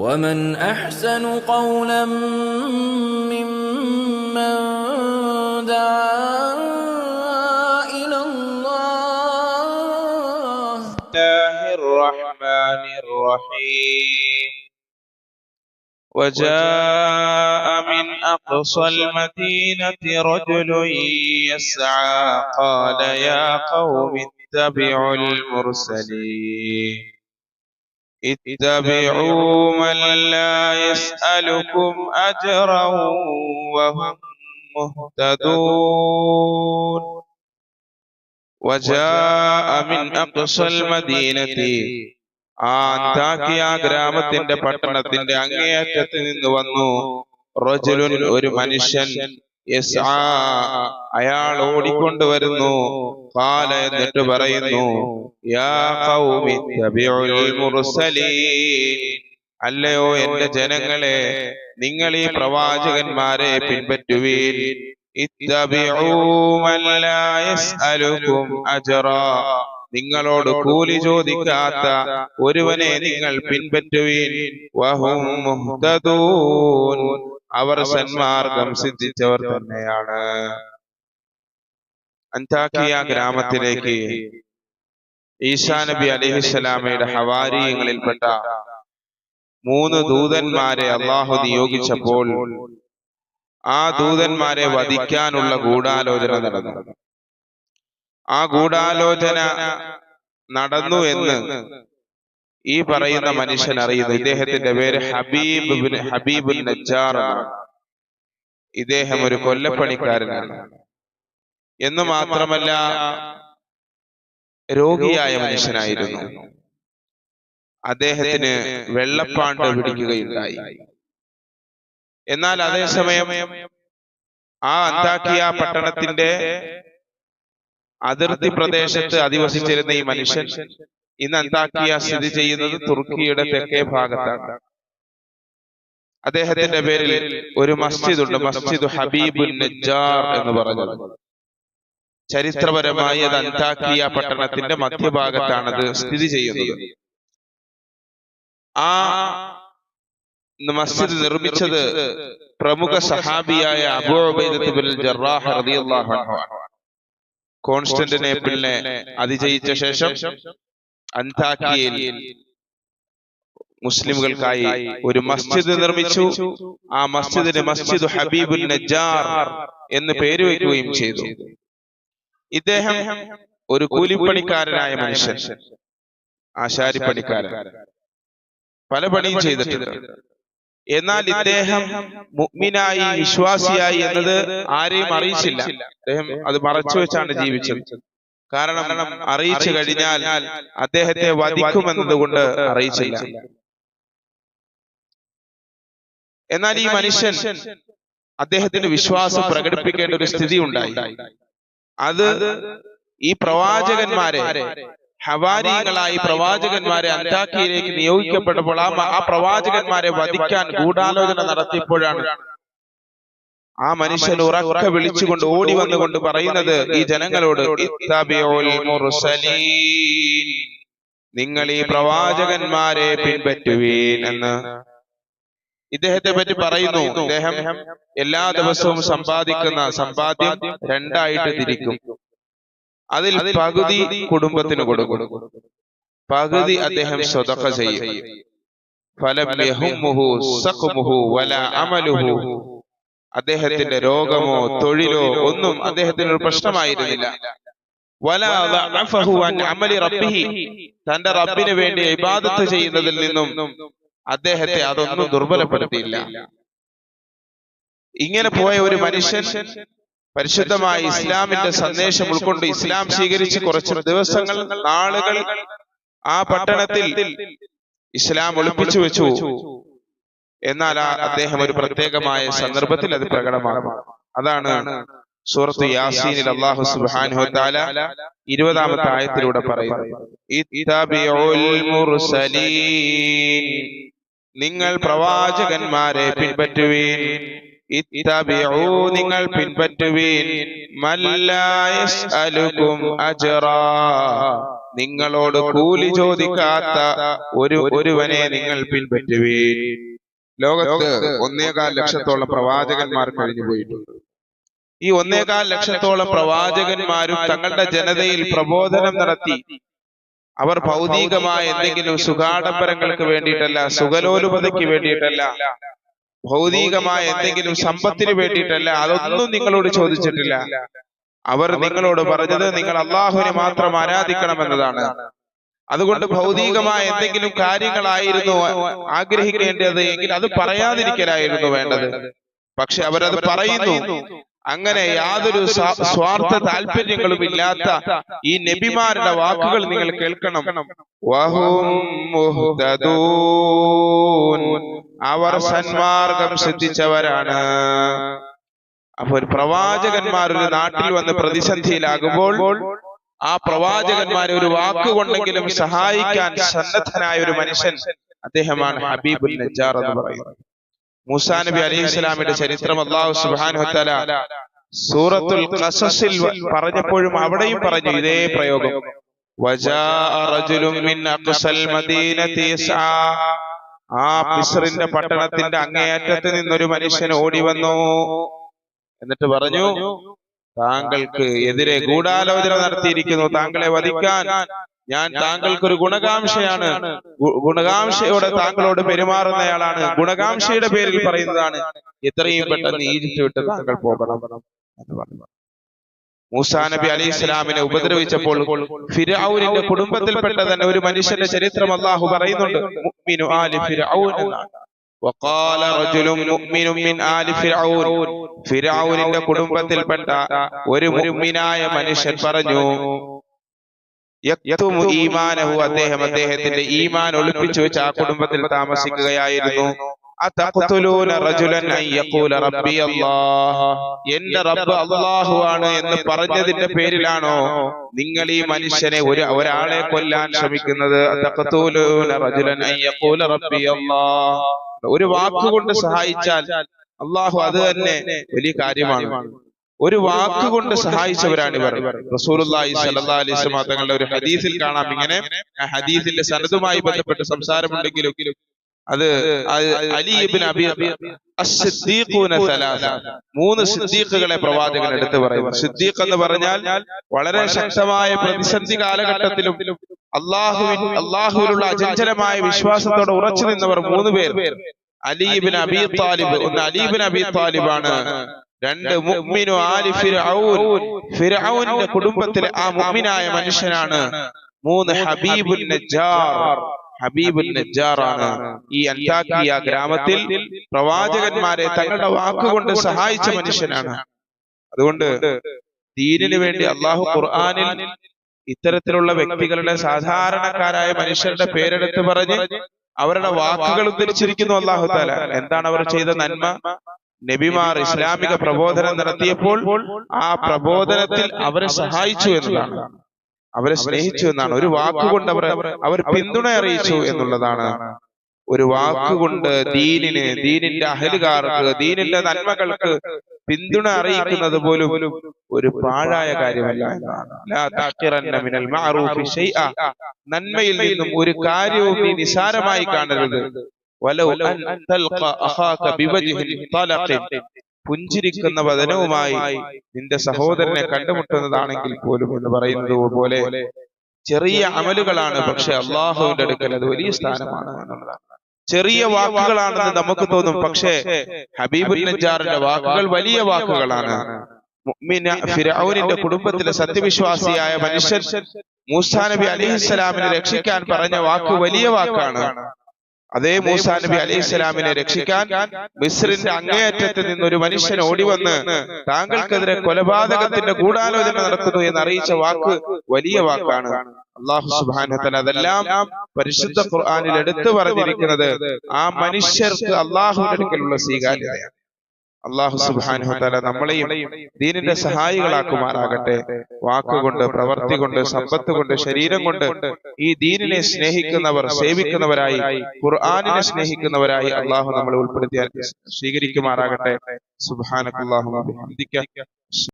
ومن احسن قولا ممن دعا إلى الله الله الرحمن الرحيم. وجاء من أقصى المدينة رجل يسعى. قال يا قوم اتبعوا المرسلين. اتبعوا من لا يسألكم أجرا وهم مهتدون وجاء من أقصى المدينة ആ അന്താക്കിയ ഗ്രാമത്തിന്റെ പട്ടണത്തിന്റെ അങ്ങേയറ്റത്ത് നിന്ന് വന്നു റജുലുൻ ഒരു മനുഷ്യൻ അയാൾ ഓടിക്കൊണ്ടുവരുന്നു കാല എന്നിട്ട് പറയുന്നു യാ ഖൗമി അല്ലയോ എന്റെ ജനങ്ങളെ നിങ്ങൾ ഈ പ്രവാചകന്മാരെ പിൻപറ്റുവീൻ. നിങ്ങളോട് കൂലി ചോദിക്കാത്ത ഒരുവനെ നിങ്ങൾ പിൻപറ്റുവീൻ. അവർ സന്മാർഗം സിദ്ധിച്ചവർ തന്നെയാണ്. അന്താക്കിയ ഗ്രാമത്തിലേക്ക് ഈശാനബി അലഹിസ്സലാമയുടെ ഹവാരിയങ്ങളിൽപ്പെട്ട മൂന്ന് ദൂതന്മാരെ അള്ളാഹു നിയോഗിച്ചപ്പോൾ ആ ദൂതന്മാരെ വധിക്കാനുള്ള ഗൂഢാലോചന നടന്നു. ആ ഗൂഢാലോചന നടന്നു എന്ന് ഈ പറയുന്ന മനുഷ്യൻ അറിയുന്നു. ഇദ്ദേഹത്തിന്റെ പേര് ഹബീബ് ഹബീബുൽ നജ്ജാർ എന്നാണ്. ഇദ്ദേഹം ഒരു കൊല്ലപ്പണിക്കാരനാണ്. എന്ന് മാത്രമല്ല രോഗിയായ മനുഷ്യനായിരുന്നു. അദ്ദേഹത്തിന് വെള്ളപ്പാണ്ട് പിടിക്കുകയുണ്ടായി. എന്നാൽ അതേസമയം ആ അന്താക്കിയ പട്ടണത്തിന്റെ അതിർത്തി പ്രദേശത്ത് അധിവസിച്ചിരുന്ന ഈ മനുഷ്യൻ ഇന്ന് അന്താക്കിയ സ്ഥിതി ചെയ്യുന്നത് തുർക്കിയുടെ തെക്കേ ഭാഗത്താണ്. അദ്ദേഹത്തിന്റെ പേരിൽ ഒരു മസ്ജിദ് ഉണ്ട്. മസ്ജിദ് ഹബീബുൽ നജ്ജാർ എന്ന് പറഞ്ഞത്. ചരിത്രപരമായി അത് അന്താക്കിയ പട്ടണത്തിന്റെ മധ്യഭാഗത്താണത് സ്ഥിതി ചെയ്യുന്നത്. ആ മസ്ജിദ് നിർമ്മിച്ചത് പ്രമുഖ സഹാബിയായ അബൂ കോൺസ്റ്റന്റിനെ പിന്നെ കോൺസ്റ്റന്റിനേപ്പിളിനെ അതിജയിച്ച ശേഷം അന്താക്കിയയിൽ മുസ്ലിമുകൾക്കായി ഒരു മസ്ജിദ് നിർമ്മിച്ചു. ആ മസ്ജിദിന് മസ്ജിദ് ഹബീബുൽ നജാർ എന്ന് പേര് വയ്ക്കുകയും ചെയ്തു. ഇദ്ദേഹം ഒരു കൂലിപ്പണിക്കാരനായ മനുഷ്യൻ. ആശാരിപ്പണിക്കാരൻ. പല പണിയും ചെയ്തിട്ടുണ്ട്. എന്നാൽ ഇദ്ദേഹം മുഗ്മിനായി വിശ്വാസിയായി എന്നത് ആരെയും അറിയിച്ചില്ല. അദ്ദേഹം അത് മറച്ചു വെച്ചാണ് ജീവിച്ചത്. കാരണം അറിയിച്ചു കഴിഞ്ഞാൽ അദ്ദേഹത്തെ വധിക്കുമെന്നതുകൊണ്ട് അറിയിച്ചില്ല. എന്നാൽ ഈ മനുഷ്യൻ അദ്ദേഹത്തിന്റെ വിശ്വാസം പ്രകടിപ്പിക്കേണ്ട ഒരു സ്ഥിതി ഉണ്ടായി അത് ഈ പ്രവാചകന്മാരെ ഹവാരികളായി പ്രവാചകന്മാരെ അന്താക്കിയിലേക്ക് നിയോഗിക്കപ്പെട്ടപ്പോൾ ആ ആ പ്രവാചകന്മാരെ വധിക്കാൻ ഗൂഢാലോചന നടത്തിയപ്പോഴാണ് ആ മനുഷ്യൻ ഉറക്കെ വിളിച്ചുകൊണ്ട് ഓടി വന്നുകൊണ്ട് പറയുന്നത് ഈ ജനങ്ങളോട്. നിങ്ങൾ ഈ പ്രവാചകന്മാരെ പിൻപറ്റുവീൻ എന്ന് ഇദ്ദേഹത്തെ പറ്റി പറയുന്നു. ഇദ്ദേഹം എല്ലാ ദിവസവും സമ്പാദിക്കുന്ന സമ്പാദ്യം രണ്ടായിട്ട് തിരിക്കും. അതിൽ പകുതി കുടുംബത്തിന് കൊടുക്കും. പകുതി അദ്ദേഹം സ്വതക്ക ചെയ്യും. ഫലം അദ്ദേഹത്തിന്റെ രോഗമോ തൊഴിലോ ഒന്നും അദ്ദേഹത്തിന് ഒരു പ്രശ്നമായിരുന്നില്ല. തന്റെ റബ്ബിന് വേണ്ടി ഇബാദത്ത് ചെയ്യുന്നതിൽ നിന്നും അദ്ദേഹത്തെ അതൊന്നും ദുർബലപ്പെടുത്തിയില്ല. ഇങ്ങനെ പോയ ഒരു മനുഷ്യൻ പരിശുദ്ധമായ ഇസ്ലാമിന്റെ സന്ദേശം ഉൾക്കൊണ്ട് ഇസ്ലാം സ്വീകരിച്ച് കുറച്ച് ദിവസങ്ങൾ നാളുകൾ ആ പട്ടണത്തിൽ ഇസ്ലാം ഒളിപ്പിച്ചു വെച്ചു. എന്നാൽ ആ അദ്ദേഹം ഒരു പ്രത്യേകമായ സന്ദർഭത്തിൽ അത് പ്രകടമാകും. അതാണ് സൂറത്ത് യാസീനിൽ അള്ളാഹു സുബ്ഹാനഹു തആല ഇരുപതാമത്തെ ആയത്തിലൂടെ പറയുന്നു. ഇത്തബിഉൽ മുർസലീൻ. നിങ്ങൾ പ്രവാചകന്മാരെ പിൻപറ്റുവീൻ. ഇത്തബിഉ നിങ്ങൾ പിൻപറ്റുവീൻ. മല്ലാ യസ്അലുകും അജ്റാ. നിങ്ങളോട് കൂലി ചോദിക്കാത്ത ഒരു ഒരുവനെ നിങ്ങൾ പിൻപറ്റുവീൻ. ലോകത്ത് ഒന്നേകാൽ ലക്ഷത്തോളം പ്രവാചകന്മാർ കഴിഞ്ഞു പോയിട്ടുണ്ട് ഈ ഒന്നേകാൽ ലക്ഷത്തോളം പ്രവാചകന്മാരും തങ്ങളുടെ ജനതയിൽ പ്രബോധനം നടത്തി. അവർ ഭൗതികമായ എന്തെങ്കിലും സുഖാഡംബരങ്ങൾക്ക് വേണ്ടിയിട്ടല്ല സുഖലോലുപതയ്ക്ക് വേണ്ടിയിട്ടല്ല ഭൗതികമായ എന്തെങ്കിലും സമ്പത്തിന് വേണ്ടിയിട്ടല്ല അതൊന്നും നിങ്ങളോട് ചോദിച്ചിട്ടില്ല. അവർ നിങ്ങളോട് പറഞ്ഞത് നിങ്ങൾ അള്ളാഹുവിനെ മാത്രം ആരാധിക്കണം ആരാധിക്കണമെന്നതാണ് അതുകൊണ്ട് ഭൗതികമായ എന്തെങ്കിലും കാര്യങ്ങളായിരുന്നു ആഗ്രഹിക്കേണ്ടത് എങ്കിൽ അത് പറയാതിരിക്കലായിരുന്നു വേണ്ടത്. പക്ഷെ അവരത് പറയുന്നു. അങ്ങനെ യാതൊരു സ്വാർത്ഥ താല്പര്യങ്ങളും ഇല്ലാത്ത ഈ നബിമാരുടെ വാക്കുകൾ നിങ്ങൾ കേൾക്കണം. അവർ സന്മാർഗം ശ്രദ്ധിച്ചവരാണ് അപ്പൊ ഒരു പ്രവാചകന്മാർ ഒരു നാട്ടിൽ വന്ന് പ്രതിസന്ധിയിലാകുമ്പോൾ ആ പ്രവാചകന്മാരെ ഒരു വാക്കുകൊണ്ടെങ്കിലും സഹായിക്കാൻ സന്നദ്ധനായ ഒരു മനുഷ്യൻ അദ്ദേഹമാണ് ഹബീബുൽ നജ്ജാർ എന്ന് പറയുന്നത്. മൂസാ നബി അലൈഹി ഇസ്ലാമിന്റെ ചരിത്രം അള്ളാഹു വതആല സൂറത്തുൽ ഖസസിൽ പറഞ്ഞപ്പോഴും അവിടെയും പറഞ്ഞു ഇതേ പ്രയോഗം. ആ പട്ടണത്തിന്റെ അങ്ങേയറ്റത്ത് നിന്നൊരു മനുഷ്യൻ ഓടി വന്നു. എന്നിട്ട് പറഞ്ഞു. താങ്കൾക്ക് എതിരെ ഗൂഢാലോചന നടത്തിയിരിക്കുന്നു. താങ്കളെ വധിക്കാൻ ഞാൻ താങ്കൾക്ക് ഒരു ഗുണകാംക്ഷയാണ്. ഗുണകാംക്ഷയോടെ താങ്കളോട് പെരുമാറുന്നയാളാണ്. ഗുണകാംക്ഷയുടെ പേരിൽ പറയുന്നതാണ്. എത്രയും പെട്ടെന്ന് ഈജിപ്ത് വിട്ട് താങ്കൾ പോകണം. എന്ന് പറഞ്ഞു മൂസാ നബി അലി ഇസ്ലാമിനെ ഉപദ്രവിച്ചപ്പോൾ ഫിരൌനിന്റെ കുടുംബത്തിൽപ്പെട്ട തന്നെ ഒരു മനുഷ്യന്റെ ചരിത്രം അള്ളാഹു പറയുന്നുണ്ട്. എന്നാണ്. وقال رجل مؤمن من آل فرعون ഫിരൌനിന്റെ കുടുംബത്തിൽപ്പെട്ട ഒരു മുഅ്മിനായ മനുഷ്യൻ പറഞ്ഞു യക്തുമു ഈമാനഹു അദ്ദേഹം അദ്ദേഹത്തിന്റെ ഈമാൻ ഒളിപ്പിച്ചു വെച്ച് ആ കുടുംബത്തിൽ താമസിക്കുകയായിരുന്നു അതഖ്തുലൂന റജുലൻ അൻ യഖൂല റബ്ബി അല്ലാഹ് എന്റെ റബ്ബ് അല്ലാഹു ആണ് എന്ന് പറഞ്ഞതിന്റെ പേരിലാണോ നിങ്ങൾ ഈ മനുഷ്യനെ ഒരു ഒരാളെ കൊല്ലാൻ ശ്രമിക്കുന്നത് ഒരു വാക്കുകൊണ്ട് സഹായിച്ചാൽ അള്ളാഹു അത് തന്നെ വലിയ കാര്യമാണ്. ഒരു വാക്കുകൊണ്ട് സഹായിച്ചവരാണ് ഇവർ. അലൈഹി തങ്ങളുടെ ഒരു ഹദീസിൽ കാണാം ഇങ്ങനെ ഹദീസിന്റെ സനതുമായി ബന്ധപ്പെട്ട് സംസാരമുണ്ടെങ്കിലും അത് അലിബിൻ അബി മൂന്ന് സിദ്ദീഖുകളെ പ്രവാചകൻ എടുത്തു പറയുന്നു. സിദ്ദീഖ് എന്ന് പറഞ്ഞാൽ വളരെ ശക്തമായ പ്രതിസന്ധി കാലഘട്ടത്തിലും അള്ളാഹുവിൻ അള്ളാഹുവിലുള്ള അചഞ്ചലമായ വിശ്വാസത്തോടെ ഉറച്ചു നിന്നവർ മൂന്ന് പേർ. അലീബിൻ അബി താലിബ് ഒന്ന് അലീബിൻ അബി താലിബാണ്. രണ്ട് മുഅ്മിനു ആലി ഫിർഔൻ ഫിർഔന്റെ കുടുംബത്തിലെ ആ മുഅ്മിനായ മനുഷ്യനാണ് മൂന്ന് ഹബീബുൻ നജ്ജാർ. ഹബീബുൻ നജ്ജാർ ആണ് ഈ അന്താക്കിയ ഗ്രാമത്തിൽ പ്രവാചകന്മാരെ തങ്ങളുടെ വാക്കുകൊണ്ട് സഹായിച്ച മനുഷ്യനാണ്. അതുകൊണ്ട് ദീനിനു വേണ്ടി അള്ളാഹു ഖുർആനിൽ ഇത്തരത്തിലുള്ള വ്യക്തികളുടെ സാധാരണക്കാരായ മനുഷ്യരുടെ പേരെടുത്ത് പറഞ്ഞ് അവരുടെ വാക്കുകൾ ഉദ്ധരിച്ചിരിക്കുന്നു അള്ളാഹു താല എന്താണ് അവർ ചെയ്ത നന്മ? നബിമാർ ഇസ്ലാമിക പ്രബോധനം നടത്തിയപ്പോൾ ആ പ്രബോധനത്തിൽ അവരെ സഹായിച്ചു എന്നതാണ് അവരെ സ്നേഹിച്ചു എന്നാണ്. ഒരു വാക്കുകൊണ്ട് അവർ അവർ പിന്തുണ അറിയിച്ചു എന്നുള്ളതാണ്. ഒരു വാക്കുകൊണ്ട് ദീനിന് ദീനിന്റെ അഹലുകാർക്ക് ദീനിന്റെ നന്മകൾക്ക് പിന്തുണ അറിയിക്കുന്നത് പോലും ഒരു പാഴായ കാര്യമല്ല. എന്നാണ്. നന്മയിൽ നിന്നും ഒരു കാര്യവും നീ നിസാരമായി കാണരുത്. പുഞ്ചിരിക്കുന്ന വചനവുമായി നിന്റെ സഹോദരനെ കണ്ടുമുട്ടുന്നതാണെങ്കിൽ പോലും എന്ന് പറയുന്നത് പോലെ ചെറിയ അമലുകളാണ് പക്ഷെ അള്ളാഹുവിന്റെ അടുക്കൽ അത് വലിയ സ്ഥാനമാണ് എന്നുള്ളതാണ്. ചെറിയ വാക്കുകളാണെന്ന് നമുക്ക് തോന്നും. പക്ഷേ ഹബീബുൽ നജാറിന്റെ വാക്കുകൾ വലിയ വാക്കുകളാണ്. ഫിർഔനിന്റെ കുടുംബത്തിലെ സത്യവിശ്വാസിയായ മനുഷ്യൻ മൂസാ നബി അലിഹിസ്സലാമിനെ രക്ഷിക്കാൻ പറഞ്ഞ വാക്ക് വലിയ വാക്കാണ്. അതേ മൂസാ നബി അലിഹിസ്സലാമിനെ രക്ഷിക്കാൻ മിസ്രിന്റെ അങ്ങേയറ്റത്ത് നിന്ന് ഒരു മനുഷ്യൻ ഓടി വന്ന് താങ്കൾക്കെതിരെ കൊലപാതകത്തിന്റെ ഗൂഢാലോചന നടക്കുന്നു എന്ന് അറിയിച്ച വാക്ക് വലിയ വാക്കാണ്. അള്ളാഹു സുബാനത്തല അതെല്ലാം പരിശുദ്ധ ഖുർആാനിൽ എടുത്തു പറഞ്ഞിരിക്കുന്നത് ആ മനുഷ്യർക്ക് അള്ളാഹുവിനടുക്കലുള്ള സ്വീകാര്യതയാണ്. അള്ളാഹു സുബാന നമ്മളെയും ദീനിന്റെ സഹായികളാക്കുമാറാകട്ടെ. വാക്കുകൊണ്ട് പ്രവർത്തി കൊണ്ട് സമ്പത്ത് കൊണ്ട് ശരീരം കൊണ്ട് ഈ ദീനിനെ സ്നേഹിക്കുന്നവർ സേവിക്കുന്നവരായി ഖുർആാനിനെ സ്നേഹിക്കുന്നവരായി അള്ളാഹു നമ്മളെ ഉൾപ്പെടുത്തിയാൽ സ്വീകരിക്കുമാറാകട്ടെ. സുബാനക്കുല്ലാഹു